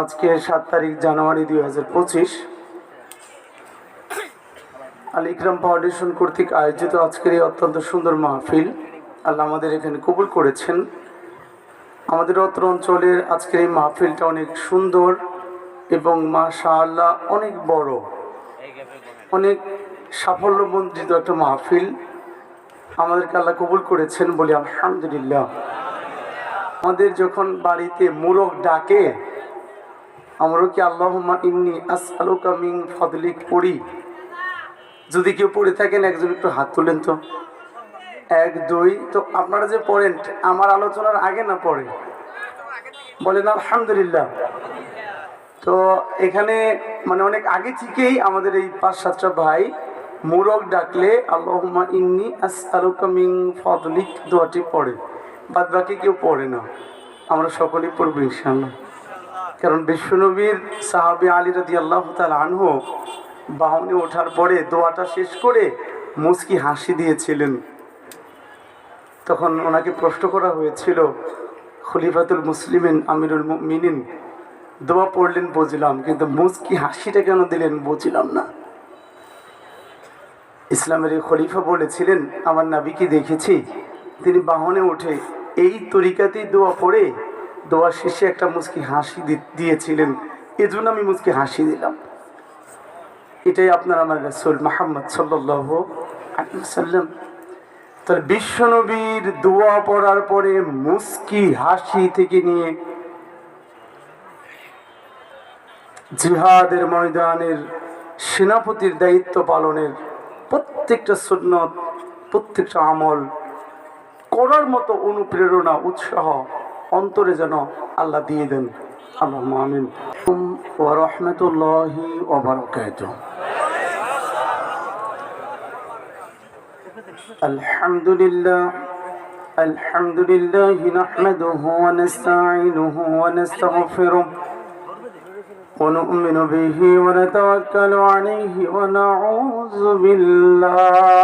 আজকে সাত তারিখ জানুয়ারি দুই হাজার পঁচিশ। আল ইকরাম ফাউন্ডেশন কর্তৃক আয়োজিত আজকের এই অত্যন্ত সুন্দর মাহফিল আল্লাহ আমাদের এখানে কবুল করেছেন। আমাদের অত্র অঞ্চলের আজকের এই মাহফিলটা অনেক সুন্দর এবং মাশা আল্লাহ অনেক বড়, অনেক সাফল্যমণ্ডিত একটা মাহফিল আমাদেরকে আল্লাহ কবুল করেছেন বলি আলহামদুলিল্লাহ। আমাদের যখন বাড়িতে মুরগ ডাকে আমরাও কি আল্লাহ ইন্নি আসআলুকা মিন ফদলিক পড়ি? যদি কেউ পড়ে থাকেন, একজন একটু হাত তুলেন তো। এক, দুই, তো আপনারা যে পড়েন, আমার আলোচনার আগে না পড়ে বলেন, আলহামদুলিল্লাহ। তো এখানে মানে অনেক আগে থেকেই আমাদের এই পাঁচ, সাতটা ভাই মুরগ ডাকলে আল্লাহমা ইন্নি আসআলুকা মিন ফদলিক দোয়াটি পড়ে। বাদ বাকি কেউ পড়ে না। আমরা সকলেই পড়ব ইনশাল্লাহ কারণ বিশ্বনবীর সাহাবি আলী রাদি আল্লাহ তাল আনহু বাহনে ওঠার পরে দোয়াটা শেষ করে মুসকি হাসি দিয়েছিলেন। তখন ওনাকে প্রশ্ন করা হয়েছিল, খলিফাতুল মুসলিমিন, আমিরুল মিনিন দোয়া পড়লেন বুঝলাম, কিন্তু মুসকি হাসিটা কেন দিলেন বুঝলাম না। ইসলামের এই খলিফা বলেছিলেন, আমার নাবিকে দেখেছি, তিনি বাহনে উঠে এই তরিকাতেই দোয়া পড়ে দোয়া শেষে একটা মুস্কি হাসি দিয়েছিলেন। এজন্য আমি মুস্কি হাসি দিলাম। এটাই আপনার আমার রসুল মাহমদ সাল্লাম তাহলে বিশ্বনবীর দোয়া পড়ার পরে মুস্কি হাসি থেকে নিয়ে জিহাদের ময়দানের সেনাপতির দায়িত্ব পালনের প্রত্যেকটা সুন্নত, প্রত্যেকটা আমল করার মতো অনুপ্রেরণা, উৎসাহ অন্তরে যেন আল্লাহ দিয়ে দেন আল্লাহ আমিন ও রহমতুল্লাহি ওবরকাত الحمد لله الحمد لله نحمده ونستعينه ونستغفره ونؤمن به ونتوكل عليه ونعوذ بالله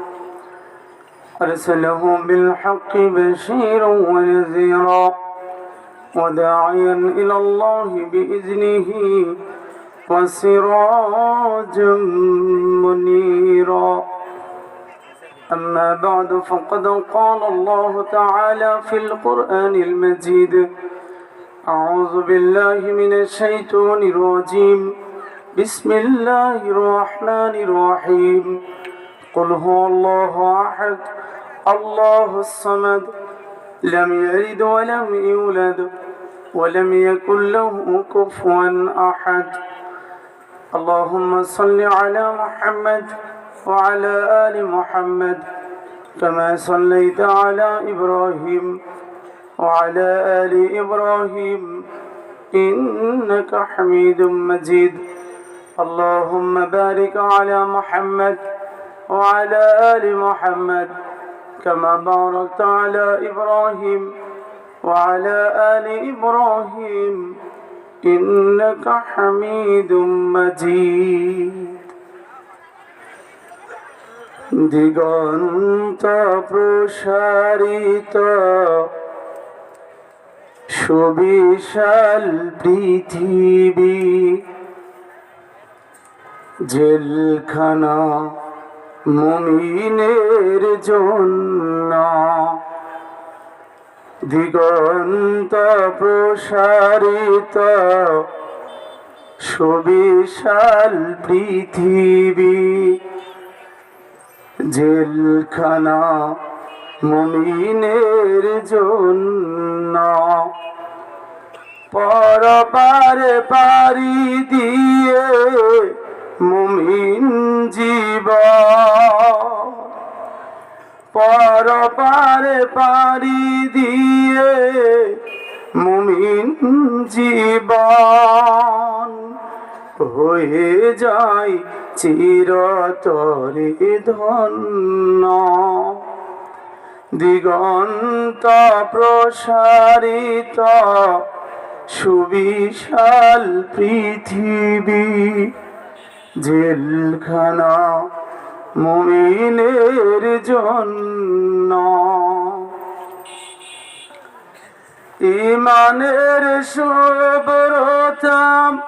أرسله بالحق بشيرا ونذيرا وداعيا إلى الله بإذنه وسراجا منيرا. أما بعد فقد قال الله تعالى في القرآن المجيد أعوذ بالله من الشيطان الرجيم. بسم الله الرحمن الرحيم. قل هو الله أحد. الله الصمد لم يلد ولم يولد ولم يكن له كفوا أحد. اللهم صل على محمد وعلى آل محمد كما صليت على إبراهيم وعلى آل إبراهيم إنك حميد مجيد. اللهم بارك على محمد وعلى آل محمد كما باركت على إبراهيم وعلى آل إبراهيم إنك حميد مجيد দিগন্ত প্রসারিত সুবিশাল পৃথিবী জেলখানা মুমিনের জন্য দিগন্ত প্রসারিত সুবিশাল পৃথিবী জেলখানা মুমিনের জন্য পরপারে পারি দিয়ে মুমিন জীব পরপারে পারি দিয়ে মুমিন জীবন। হয়ে যায় চিরতরে ধন্য। দিগন্ত প্রসারিত সুবিশাল পৃথিবী জেলখানা মুমিনের জন্য। ইমানের সুব্রতাম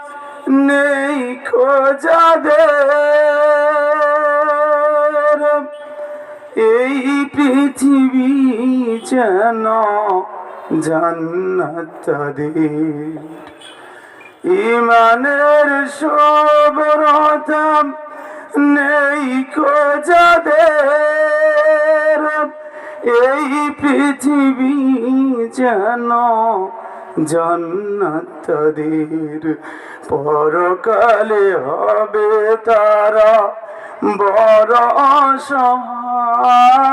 নেই খোঁজাদের। এই পৃথিবী যেন জান্নাত তাদের। ইমানের সবরতাম নেই খোঁজাদের এই পৃথিবী যেন জান্নাত তাদের পরকালে হবে তারা বড় সহায়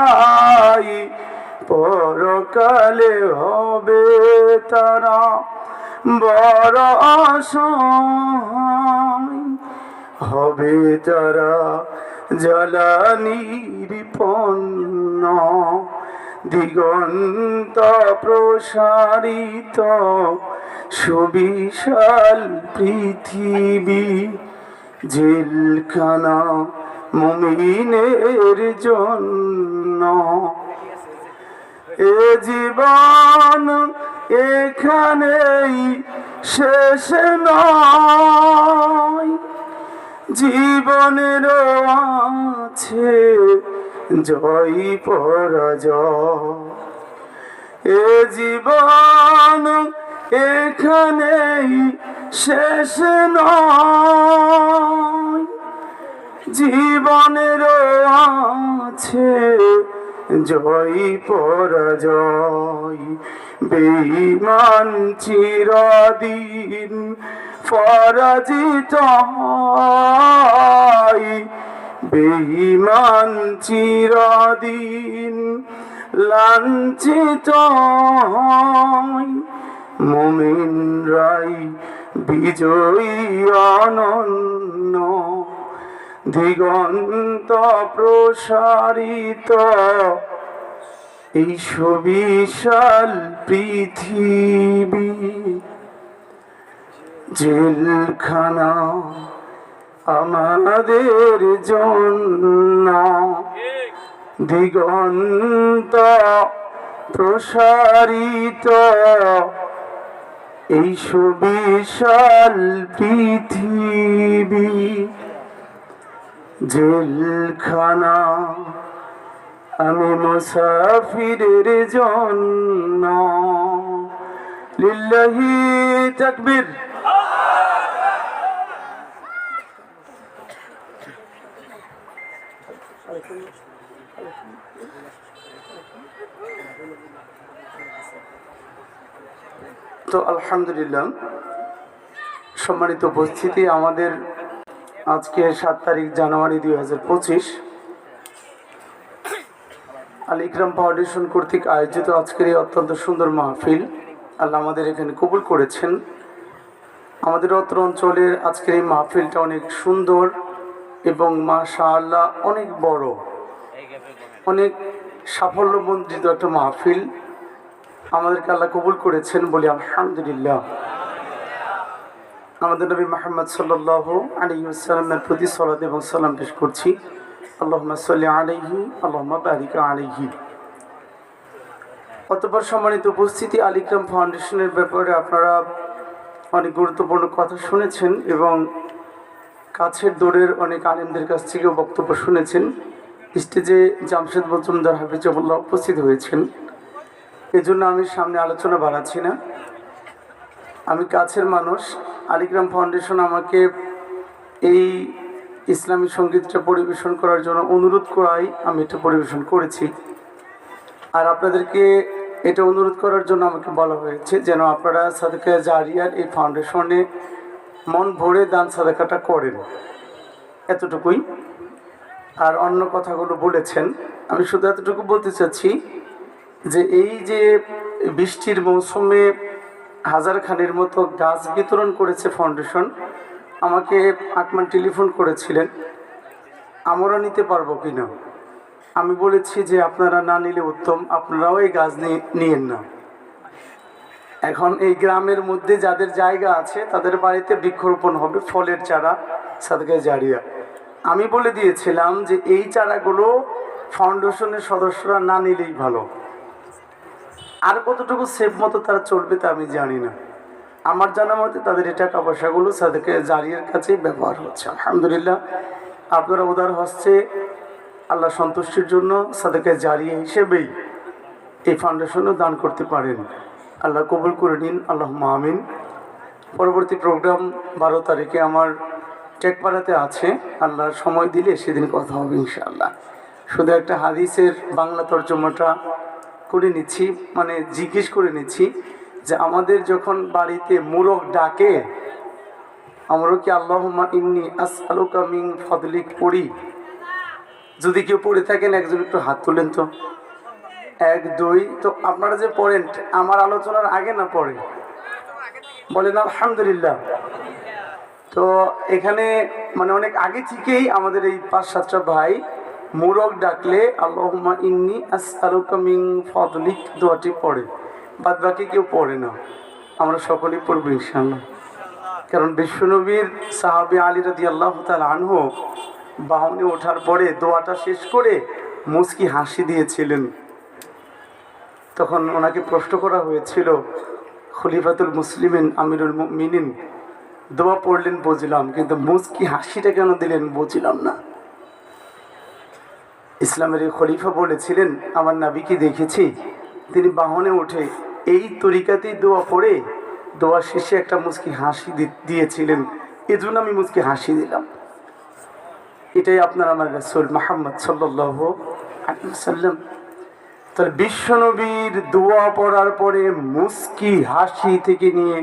পরকালে হবে তারা বড় হবে তারা জ্বালানির পণ্য দিগন্ত প্রসারিত সুবিশাল পৃথিবী জেলখানা মুমিনের জন্য। এ জীবন এখানেই শেষ নয়। জীবনের আছে জয় পরাজয়। এ জীবন এখানেই শেষ নয়। জীবনের আছে জয় পরাজয় বেঈমান চিরদিন পরাজিত বেঈমান চিরদিন লাঞ্ছিত মুমিন রাই বিজয়ী অনন্য। দিগন্ত প্রসারিত এই সুবিশাল পৃথিবী জেলখানা আমাদের জন্য। দিগন্ত প্রসারিত এই সুবিশাল পৃথিবী জেলখানা আমি মুসাফিরের জন্য। লিল্লাহি তাকবীর। তো আলহামদুলিল্লাহ সম্মানিত উপস্থিতি আমাদের আজকে সাত তারিখ জানুয়ারি দুই হাজার পঁচিশ। আল ইকরাম ফাউন্ডেশন কর্তৃক আয়োজিত আজকের এই অত্যন্ত সুন্দর মাহফিল আল্লাহ আমাদের এখানে কবুল করেছেন। আমাদের অত্র অঞ্চলের আজকের এই মাহফিলটা অনেক সুন্দর এবং মাশা আল্লাহ অনেক বড়। অনেক সাফল্যমণ্ডিত একটা মাহফিল। আমাদেরকে আল্লাহ কবুল করেছেন বলি আলহামদুলিল্লাহ। আমাদের নবী মোহাম্মদ সাল্লাহ আলী সাল্লামের প্রতি সলাদ এবং সালাম পেশ করছি। আল্লাহ সাল্লি আলহি আল্লাহ বারিকা আলহি অতপর সম্মানিত উপস্থিতি, আলিগ্রাম ফাউন্ডেশনের ব্যাপারে আপনারা অনেক গুরুত্বপূর্ণ কথা শুনেছেন এবং কাছের দৌড়ের অনেক আলেমদের কাছ থেকেও বক্তব্য শুনেছেন। স্টেজে জামশেদ মজুমদার হাফিজাবুল্লাহ উপস্থিত হয়েছেন। এজন্য আমি সামনে আলোচনা বাড়াচ্ছি না। আমি কাছের মানুষ আলিগ্রাম ফাউন্ডেশন আমাকে এই ইসলামী সঙ্গীতটা পরিবেশন করার জন্য অনুরোধ করাই আমি এটা পরিবেশন করেছি। আর আপনাদেরকে এটা অনুরোধ করার জন্য আমাকে বলা হয়েছে যেন আপনারা সাদেকা জারিয়ার এই ফাউন্ডেশনে মন ভরে দান সাদাকাটা করেন। এতটুকুই। আর অন্য কথাগুলো বলেছেন। আমি শুধু এতটুকু বলতে চাচ্ছি যে এই যে বৃষ্টির মৌসুমে হাজার খানের মতো গাছ বিতরণ করেছে ফাউন্ডেশন আমাকে আকমান টেলিফোন করেছিলেন, আমরা নিতে পারব কিনা আমি বলেছি যে, আপনারা না নিলে উত্তম, আপনারাও এই গাছ নিয়ে নিয়েন না। এখন এই গ্রামের মধ্যে যাদের জায়গা আছে, তাদের বাড়িতে বৃক্ষরোপণ হবে, ফলের চারা সাদকে জারিয়া। আমি বলে দিয়েছিলাম যে, এই চারাগুলো ফাউন্ডেশনের সদস্যরা না নিলেই ভালো। আর কতটুকু সেফ মতো তারা চলবে তা আমি জানি না। আমার জানা মতে তাদের এই টাকা পয়সাগুলো সাদেকে জারিয়ার কাছেই ব্যবহার হচ্ছে। আলহামদুলিল্লাহ, আপনারা উদার হচ্ছে আল্লাহ সন্তুষ্টির জন্য সাদেকে জারিয়া হিসেবেই এই ফাউন্ডেশনও দান করতে পারেন। আল্লাহ কবুল করে নিন আল্লাহ মামিন পরবর্তী প্রোগ্রাম বারো তারিখে আমার টেকপাড়াতে আছে। আল্লাহ সময় দিলে সেদিন কথা হবে ইনশাআল্লাহ। শুধু একটা হাদিসের বাংলা তর্জমাটা করে নিচ্ছি মানে জিজ্ঞেস করে নিচ্ছি যে আমাদের যখন বাড়িতে মুরগ ডাকে, আমরাও কি আল্লাহ ইন্নি আসআলুকা মিন ফদলিক পড়ি? যদি কেউ পড়ে থাকেন, একজন একটু হাত তুলেন তো। এক, দুই, তো আপনারা যে পড়েন, আমার আলোচনার আগে না পড়ে বলেন, আলহামদুলিল্লাহ। তো এখানে মানে অনেক আগে থেকেই আমাদের এই পাঁচ সাতটা ভাই মুরগ ডাকলে, আল্লাহুম্মা ইন্নি আসআলুকা মিন ফদলিক। দোয়াটি পড়ে। বাদ বাকি কেউ পড়ে না। আমরা সকলেই পড়ব ইনশাআল্লাহ। কারণ বিশ্বনবীর সাহাবি আলী রাদি আল্লাহ তাল আনহু বাহনে ওঠার পরে দোয়াটা শেষ করে মুস্কি হাসি দিয়েছিলেন। তখন ওনাকে প্রশ্ন করা হয়েছিল, খলিফাতুল মুসলিমিন, আমিরুল মিনিন দোয়া পড়লেন, বুঝলাম। কিন্তু মুস্কি হাসিটা কেন দিলেন, বুঝলাম না। ইসলামের এই খলিফা বলেছিলেন, আমার নাবিকে দেখেছি। তিনি বাহনে উঠে এই তরিকাতেই দোয়া পড়ে, দোয়া শেষে একটা মুস্কি হাসি দিয়েছিলেন। এজন্য আমি মুস্কি হাসি দিলাম। এটাই আপনার আমার রসুল মাহমদ সাল্লাহ সাল্লাম তাহলে বিশ্বনবীর দোয়া পড়ার পরে মুস্কি হাসি থেকে নিয়ে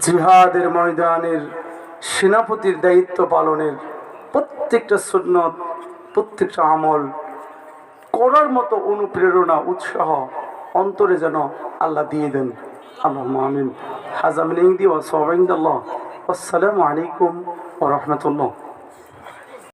জিহাদের ময়দানের সেনাপতির দায়িত্ব পালনের প্রত্যেকটা সুন্নত, প্রত্যেকটা আমল করার মতো অনুপ্রেরণা, উৎসাহ অন্তরে যেন আল্লাহ দিয়ে দেন। আল্লাহ মামিন হাজামিন ইংদি ও সবাইন্দাল্লাহ আসসালামু আলাইকুম ও রহমতুল্লাহ।